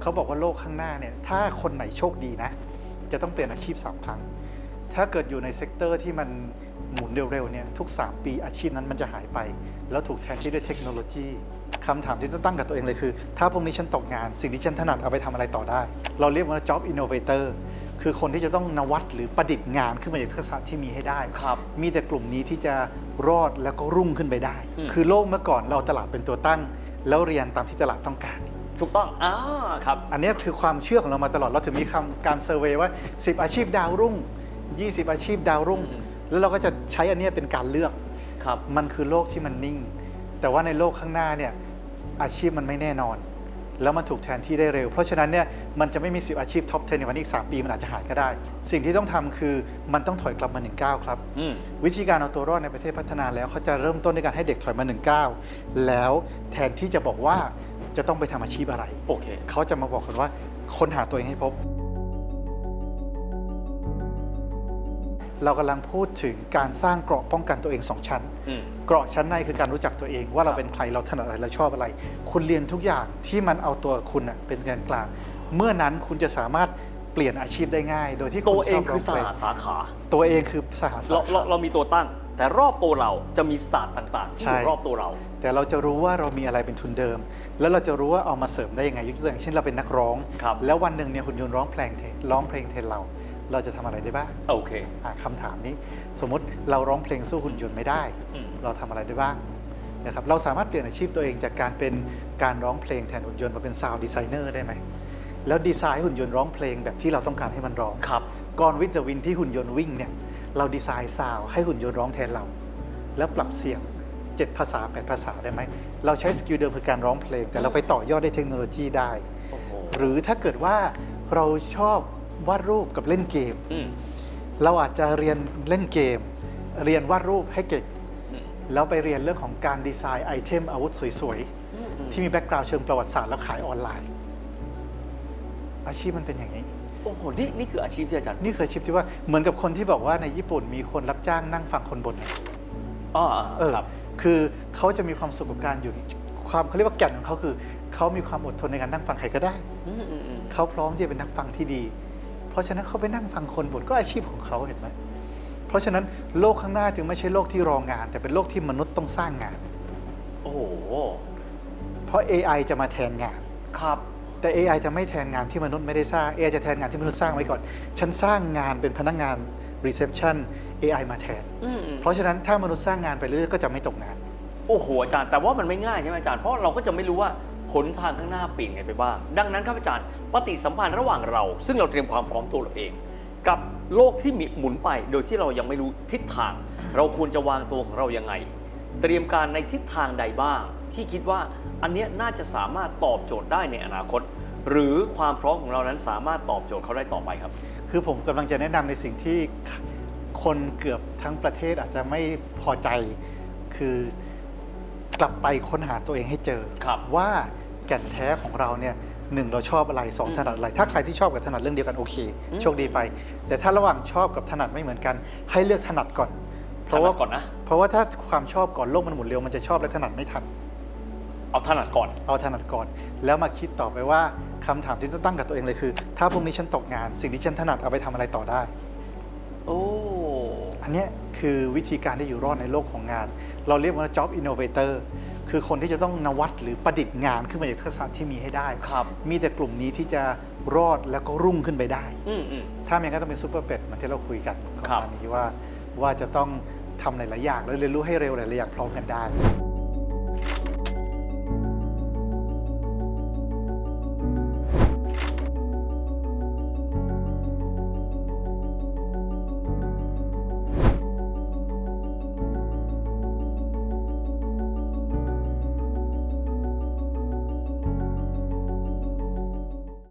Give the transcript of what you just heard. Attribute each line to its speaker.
Speaker 1: เขาบอกว่าโลกข้างหน้าเนี่ย ถ้าคนไหนโชคดีนะ จะต้องเปลี่ยนอาชีพ 3 ครั้ง ถ้าเกิดอยู่ในเซกเตอร์ที่มันหมุนเร็วๆเนี่ยทุก 3 ปีอาชีพนั้นมันจะหายไป แล้วถูกแทนที่ด้วยเทคโนโลยีคำถามที่ต้องตั้งกับตัวเองเลยคือ ถ้าพวกนี้ฉันตกงานสิ่งที่ฉันถนัดเอาไปทำอะไรต่อได้ เราเรียกว่า job innovator คือคนที่จะต้องนวัตหรือประดิษฐ์งานขึ้นมาจากทักษะที่มีให้ได้
Speaker 2: ครับ
Speaker 1: มีแต่กลุ่มนี้ที่จะรอดแล้วก็รุ่งขึ้นไปได้
Speaker 2: อืม
Speaker 1: คือโลกเมื่อก่อนเราตลาดเป็นตัวตั้ง แล้วเรียนตามที่ตลาดต้องการ
Speaker 2: ถูกต้องอ่าครับ
Speaker 1: อันนี้คือความเชื่อของเรามาตลอด เราถึงมีคำการเซอร์เวยว่า 10 อาชีพดาวรุ่ง 20 อาชีพดาวรุ่ง
Speaker 2: อืม
Speaker 1: แล้วเราก็จะใช้อันเนี้ยเป็นการเลือก
Speaker 2: ครับ
Speaker 1: มันคือโลกที่มันนิ่ง แต่ว่าในโลกข้างหน้าเนี่ยอาชีพมันไม่แน่นอน แล้วมันถูกแทนที่ได้เร็ว เพราะฉะนั้นเนี่ยมันจะไม่มี10อาชีพท็อป 10 ในวันนี้อีก 3 ปีมันอาจจะหายก็ได้ สิ่งที่ต้องทำคือมันต้องถอยกลับมา1ก้าวครับ
Speaker 2: อืม
Speaker 1: วิธีการเอาตัวรอดในประเทศพัฒนาแล้วเขาจะเริ่มต้นด้วยการให้เด็กถอยมาหนึ่งก้าวแล้วแทนที่จะบอกว่าจะต้องไปทำอาชีพอะไร
Speaker 2: โอเค
Speaker 1: เขาจะมาบอกกันว่าค้นหาตัวเองให้พบ เรากำลังพูดถึงการสร้างเกราะป้องกันตัวเอง2ชั้น
Speaker 2: อืม
Speaker 1: เกราะชั้นในคือการรู้จักตัวเองว่าเรา
Speaker 2: ครับ
Speaker 1: เป็นใครเราถนัดอะไรเราชอบอะไร คุณเรียนทุกอย่างที่มันเอาตัวคุณน่ะเป็นกลางกลางเมื่อนั้นคุณจะสามารถเปลี่ยนอาชีพได้ง่าย โดยที่
Speaker 2: ตั
Speaker 1: คุ
Speaker 2: ว
Speaker 1: ณ
Speaker 2: เอ
Speaker 1: ช
Speaker 2: ง
Speaker 1: อบ
Speaker 2: คือส
Speaker 1: ร้งเพล
Speaker 2: หางสาขา
Speaker 1: ตัวเองคือสหสา
Speaker 2: เราเรา
Speaker 1: ขา
Speaker 2: เรามีตัวตั้ง แต่รอบตัวเราจะมีศาสตร์ต่างๆที่
Speaker 1: ใช่
Speaker 2: อยู่รอบตัวเรา
Speaker 1: แต่เราจะรู้ว่าเรามีอะไรเป็นทุนเดิม แล้วเราจะรู้ว่าเอามาเสริมได้ยังไงยกตัวอย่างเช่นเราเป็นนักร้อง
Speaker 2: ครับ
Speaker 1: แล้ววันหนึ่งเนี่ยหุ่นยนต์ร้องเพลงแทนร้องเพลงแทนเรา เราจะทำอะไรได้บ้าง
Speaker 2: โอเค
Speaker 1: อะคำถามนี้ สมมติเราร้องเพลงสู้หุ่นยนต์ไม่ได้
Speaker 2: อืม
Speaker 1: เราทำอะไรได้บ้างนะครับเราสามารถเปลี่ยนอาชีพตัวเองจากการเป็นการร้องเพลงแทนหุ่นยนต์มาเป็นซาวด์ดีไซเนอร์ได้ไหมแล้วดีไซน์ให้หุ่นยนต์ร้องเพลงแบบที่เราต้องการให้มันร้อง
Speaker 2: ครับ
Speaker 1: ก่อนวิดเดวินที่หุ่นยนต์วิ่งเนี่ยเราดีไซน์ซาวด์ให้หุ่นยนต์ร้องแทนเรา แล้วปรับเสียง 7 ภาษา 8 ภาษาได้ไหมเราใช้สกิลเดิมคือการร้องเพลง แต่เราไปต่อยอดด้วยเทคโนโลยีได้
Speaker 2: โอ้โห
Speaker 1: หรือถ้าเกิดว่าเราชอบ วาดรูปกับเล่นเกม
Speaker 2: อืม
Speaker 1: เราอาจจะเรียนเล่นเกม เรียนวาดรูปให้เก่ง
Speaker 2: อืม
Speaker 1: แล้วไปเรียนเรื่องของการดีไซน์ไอเทมอาวุธสวย
Speaker 2: อืมอืม
Speaker 1: ๆที่มีแบ็กกราวด์เชิงประวัติศาสตร์แล้วขายออนไลน์ อาชีพมันเป็นอย่างนี้
Speaker 2: โอ้โห นี่นี่คืออาชีพที่อาจารย์
Speaker 1: นี่คืออาชีพที่ว่าเหมือนกับคนที่บอกว่าในญี่ปุ่นมีคนรับจ้างนั่งฟังคนบ่นเนี่ย
Speaker 2: อ๋อ
Speaker 1: เออ
Speaker 2: ครับ
Speaker 1: คือเขาจะมีความสุขกับการอยู่ความเขาเรียกว่าแก่นของเขาคือ เขามีความอดทนในการนั่งฟังใครก็ได้
Speaker 2: อืมอืมอืม
Speaker 1: เขาพร้อมที่จะเป็นนักฟังที่ดีเพ ราะฉะนั้นเขาไปนั่งฟังคนบ่นก็อาชีพของเขาเห็นไหมเพราะฉะนั้นโลกข้างหน้าจึงไม่ใช่โลกที่รองาน แต่เป็นโลกที่มนุษย์ต้องสร้างงาน
Speaker 2: โอ้โห
Speaker 1: เพราะ AI จะมาแทนงาน
Speaker 2: ครับ
Speaker 1: แต่ AI จะไม่แทนงานที่มนุษย์ไม่ได้สร้าง AI จะแทนงานที่มนุษย์สร้างไว้ก่อน ฉันสร้างงานเป็นพนักงาน reception AI มาแทน
Speaker 2: อืมอืม
Speaker 1: เพราะฉะนั้นถ้ามนุษย์สร้างงานไปเรื่อยๆก็จะไม่ตกงาน
Speaker 2: โอ้โหอาจารย์แต่ว่ามันไม่ง่ายใช่ไหมอาจารย์เพราะเราก็จะไม่รู้ว่า หนทางข้างหน้าเปลี่ยนไงไปบ้าง ดังนั้นครับอาจารย์ปฏิสัมพันธ์ระหว่างเรา ซึ่งเราเตรียมความพร้อมตัวเราเอง กับโลกที่มีหมุนไปโดยที่เรายังไม่รู้ทิศทาง เราควรจะวางตัวของเรายังไง เตรียมการในทิศทางใดบ้าง ที่คิดว่าอันนี้น่าจะสามารถตอบโจทย์ได้ในอนาคต หรือความพร้อมของเรานั้นสามารถตอบโจทย์เขาได้ต่อไปครับ
Speaker 1: คือผมกำลังจะแนะนำในสิ่งที่คนเกือบทั้งประเทศอาจจะไม่พอใจคือ กลับไปค้นหาตัวเองให้เจอ
Speaker 2: ครับ
Speaker 1: ว่าแก่นแท้ของเราเนี่ยหนึ่งเราชอบอะไรสอง
Speaker 2: อืม
Speaker 1: ถนัดอะไร ถ้าใครที่ชอบกับถนัดเรื่องเดียวกันโอเค
Speaker 2: อืม
Speaker 1: โชคดีไป แต่ถ้าระหว่างชอบกับถนัดไม่เหมือนกัน ให้เลือกถนัดก่อน เพ
Speaker 2: ถ
Speaker 1: ราะ
Speaker 2: นั
Speaker 1: ว่า
Speaker 2: ดก่อนนะ
Speaker 1: เพราะว่าถ้าความชอบก่อนโลกมันหมุนเร็วมันจะชอบและถนัดไม่ทัน
Speaker 2: เอาถนัดก่อน
Speaker 1: เอาถนัดก่อน แล้วมาคิดต่อไปว่าคำถามที่ต้องตั้งกับตัวเองเลยคือ ถ้าพรุ่งนี้ฉันตกงาน สิ่งที่ฉันถนัดเอาไปทำอะไรต่อได้
Speaker 2: โอ้
Speaker 1: อันเนี้ยคือวิธีการที่อยู่รอดในโลกของงาน เราเรียกว่า job innovator คือคนที่จะต้องนวัตหรือประดิษฐ์งานขึ้นมาจากทักษะที่มีให้ได้
Speaker 2: ครับ
Speaker 1: มีแต่กลุ่มนี้ที่จะรอดแล้วก็รุ่งขึ้นไปได้
Speaker 2: อืมอืม
Speaker 1: ถ้าไม่งั้นก็ต้องเป็นซูเปอร์เป็ดเหมือนที่เราคุยกันก่อน
Speaker 2: ครับ
Speaker 1: หน้านี้ว่าว่าจะต้องทำหลาย ๆ อย่างแล้วเรียนรู้ให้เร็วหลาย ๆ อย่างพร้อมกันได้